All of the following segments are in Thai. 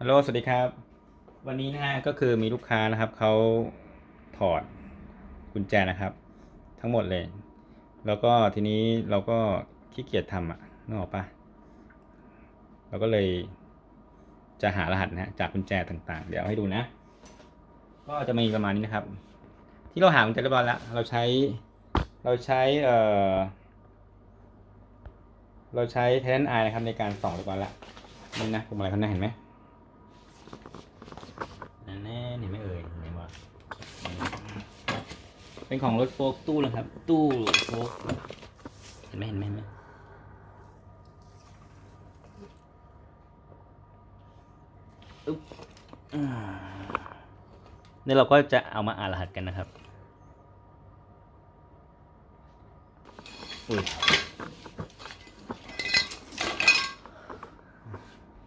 ฮัลโหล สวัสดีครับ วันนี้นะฮะก็คือมีลูกค้านะครับ เขาถอดกุญแจนะครับ ทั้งหมดเลย แล้วก็ทีนี้เราก็ขี้เกียจทำอะนึกออกปะเราก็เลยจะหารหัสนะฮะจากกุญแจต่างๆ เดี๋ยวให้ดูนะ ก็จะมีประมาณนี้นะครับ ที่เราหากุญแจเรียบร้อยแล้ว เราใช้ เราใช้เอ่อ เราใช้เทนไอนะครับในการส่องเรียบร้อยแล้วนี่นะผมอะไรเขาหน้าเห็นไหม แน่เห็นไหมเอ่ยเห็นไหมวะเป็นของรถโฟล์กตู้นะครับ ตู้โฟล์กเห็นไหมเห็นไหมเห็นไหมอึ๊บอ่านี่เราก็จะเอามาอ่านรหัสกันนะครับอุ้ย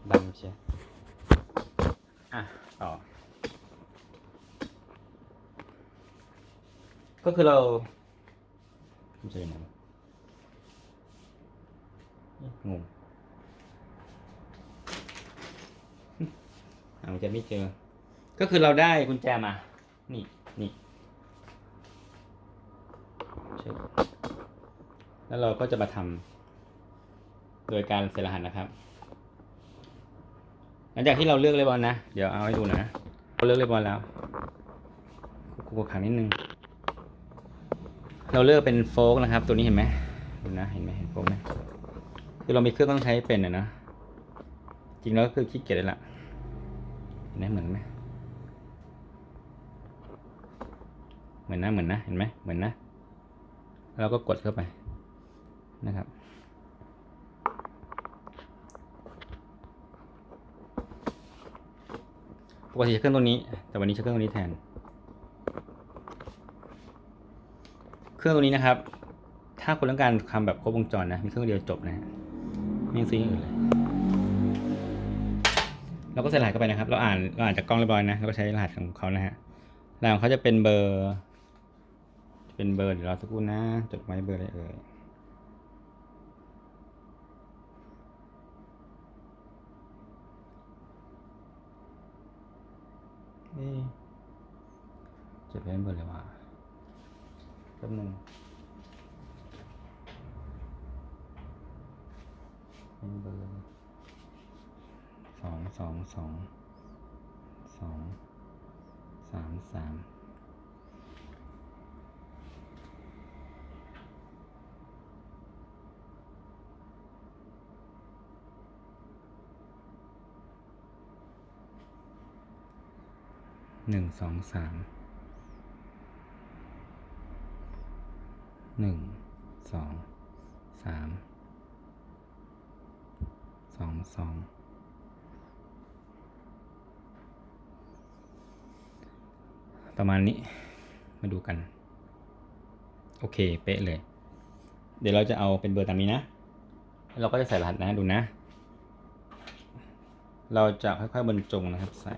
บังเชียอะ ต่อ ก็คือเราไม่ใช่ไหนวะเอ๊ะงงหากุญแจไม่เจอ ก็คือเราได้กุญแจมา นี่ นี่เชิญแล้วเราก็จะมาทำโดยการเซตรหัสนะครับ หลังจากที่เราเลือกเรียบร้อยนะ เดี๋ยวเอาให้ดูนะเราเลือกเรียบร้อยแล้วกูกดขังนิดนึง เราเลือกเป็นโฟกนะครับ ตัวนี้เห็นไหมดูนะเห็นไหมเห็นโฟกไหมคือเรามีเครื่องต้องใช้เป็นอะนะจริงแล้วก็คือขี้เกียจเลยล่ะเห็นไหมเหมือนไหมเหมือนนะเหมือนนะเห็นไหมเหมือนนะแล้วเราก็กดเข้าไปนะครับปกติใช้เครื่องตัวนี้ แต่วันนี้ใช้เครื่องตัวนี้แทน เครื่องตัวนี้นะครับ ถ้าคุณต้องการทำแบบครบวงจรนะ มีเครื่องเดียวจบนะฮะไม่ต้องซื้ออย่างอื่นเลย เราก็ใส่รหัสเข้าไปนะครับ เราอ่านเราอ่านจากกล้องเรียบร้อยนะ เราก็ใช้รหัสของเขานะฮะรหัสของเขาจะเป็นเบอร์ เป็นเบอร์เดี๋ยวเราสักครู่นะ จดไว้เบอร์อะไรเอ่ยเอ๊ะจดไว้เบอร์อะไรวะ แป๊บนึงเป็นเบอร์สองสองสองสองสามสามหนึ่งสองสาม หนึ่งสองสามสองสองประมาณนี้มาดูกัน โอเค เป๊ะเลย เดี๋ยวเราจะเอาเป็นเบอร์ตามนี้นะเราก็จะใส่รหัสนะดูนะ เราจะค่อยๆบรรจงนะครับใส่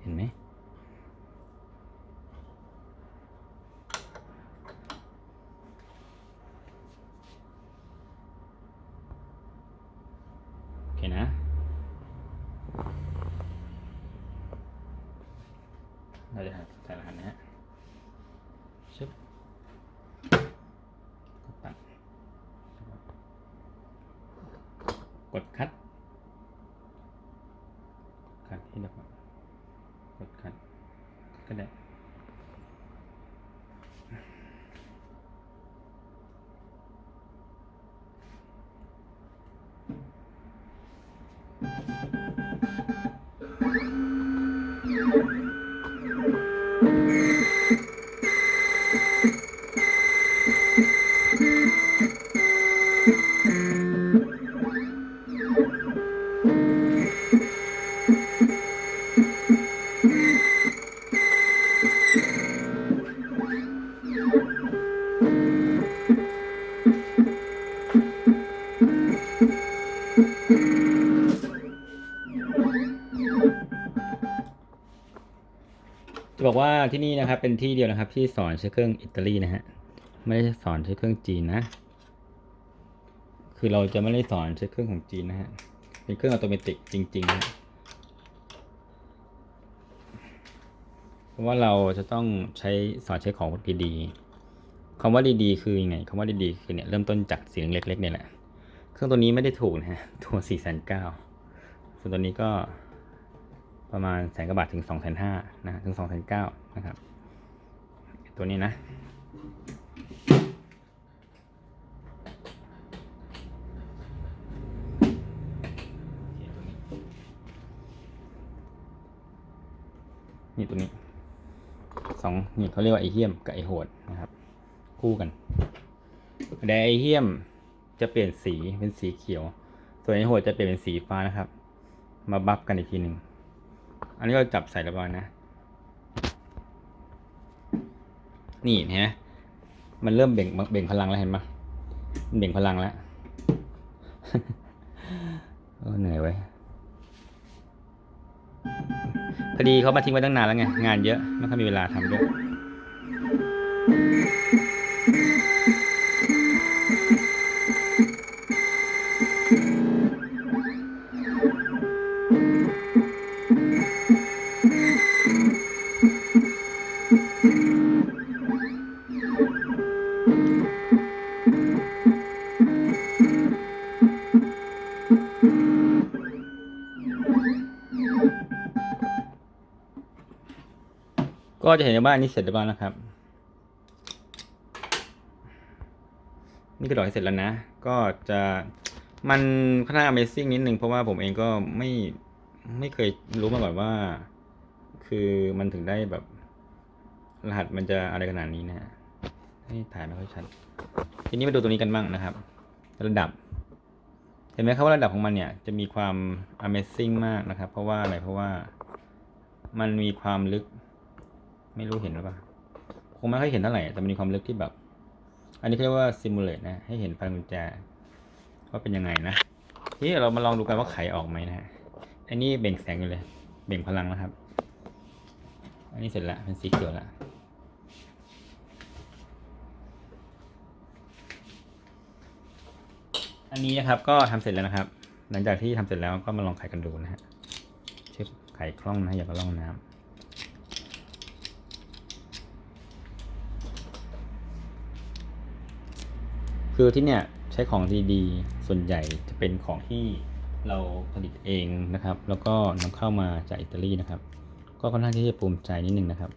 เห็นไหม โอเคนะ เราจะใส่รหัสนะฮะชึบกดตัดกดคัดคัดที่เดียวก่อนกดคัดก็ได้ บอกว่าที่นี่นะครับเป็นที่เดียวนะครับที่สอนใช้เครื่องอิตาลีนะฮะไม่ได้สอนใช้เครื่องจีนนะ คือเราจะไม่ได้สอนใช้เครื่องของจีนนะฮะเป็นเครื่องอัตโนมัติจริงๆนะเพราะว่าเราจะต้องใช้สอนใช้ของดีๆคำว่าดีๆคือยังไงคำว่าดีๆคือเนี่ยเริ่มต้นจากสีเล็กๆเนี่ยแหละ เครื่องตัวนี้ไม่ได้ถูกนะฮะตัวสี่แสนเก้าส่วนตัวนี้ก็ ประมาณแสนกว่าบาทถึงสองแสนห้านะฮะถึงสองแสนเก้านะครับ ตัวนี้นะ นี่ตัวนี้สองนี่เขาเรียกว่าไอเฮียมกับไอโหดนะครับ คู่กันแต่ไอเฮียมจะเปลี่ยนสีเป็นสีเขียว ส่วนไอโหดจะเปลี่ยนเป็นสีฟ้านะครับ มาบัฟกันอีกทีหนึ่ง อันนี้ก็จับใส่เรียบร้อยนะ นี่เห็นไหมมันเริ่มเบ่งเบ่งพลังแล้วเห็นไหมันเบ่งพลังแล้วเหนื่อยไว้พอดีเขามาทิ้งไว้ตั้งนานแล้วไง งานเยอะ ไม่ค่อยมีเวลาทำด้วย ก็จะเห็นว่าอันนี้เสร็จแล้วบ้างนะครับ นี่ก็ดอกให้เสร็จแล้วนะ ก็จะมันค่อนข้าง Amazing นิดนึงเพราะว่าผมเองก็ไม่ไม่เคยรู้มาก่อนว่า คือมันถึงได้แบบ รหัสมันจะอะไรขนาดนี้นะฮะให้ถ่ายไม่ค่อยชัด ทีนี้มาดูตัวนี้กันบ้างนะครับ ระดับ เห็นไหมครับว่าระดับของมันเนี่ย จะมีความ Amazing มากนะครับ เพราะว่าอะไรเพราะว่ามันมีความลึก ไม่รู้เห็นหรือเปล่า คงไม่ค่อยเห็นเท่าไหร่ แต่มันมีความลึกที่แบบ อันนี้เรียกว่า simulate นะ ให้เห็นพลังกุญแจว่าเป็นยังไงนะทีนี้เรามาลองดูกันว่าไขออกไหมนะฮะ อันนี้เบ่งแสงอยู่เลย เบ่งพลังนะครับ อันนี้เสร็จล้วเป็นสีเขียวล้วอันนี้นะครับก็ทำเสร็จแล้วนะครับ หลังจากที่ทำเสร็จแล้วก็มาลองไขกันดูนะฮะเช็คไขคล่องนะอย่าก็ล่องน้ำ คือที่เนี่ยใช้ของดีๆ ส่วนใหญ่จะเป็นของที่เราผลิตเองนะครับ แล้วก็นำเข้ามาจากอิตาลีนะครับ ก็ค่อนข้างที่จะภูมิใจนิดนึงนะครับ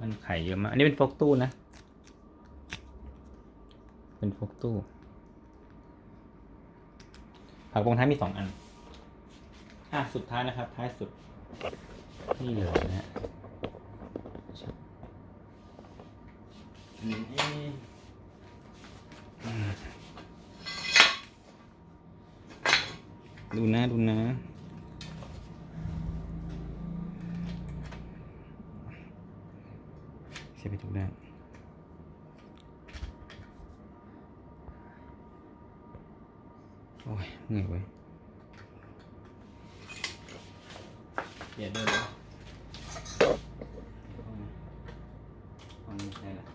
มันไข่เยอะมาก อันนี้เป็นโฟกตู้นะ เป็นโฟกตู้ผักโปรงท้ายมีสองอัน อะ สุดท้ายนะครับ ท้ายสุด นี่เลยนะฮะอือ๊ะดูนะ ดูนะเสียไปทุกด้าน โอ้ยเหนื่อยเว้ยเดี๋ยวเดินแล้วห้องนี้ใช่ละ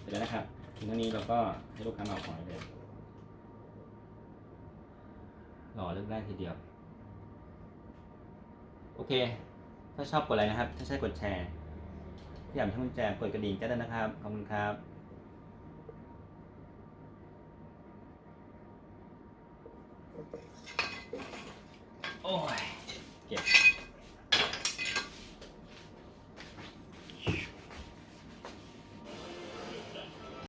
เสร็จแล้วนะครับถึงเท่านี้เราก็ให้ลูกค้ามาเอาของได้เลยรอเลือกได้ทีเดียว โอเค ถ้าชอบกดไลค์นะครับ ถ้าใช่กดแชร์ พี่อยากให้คุณแจกกดกระดิ่งแจ้งด้วยนะครับ ขอบคุณครับโอ้ยเก็บ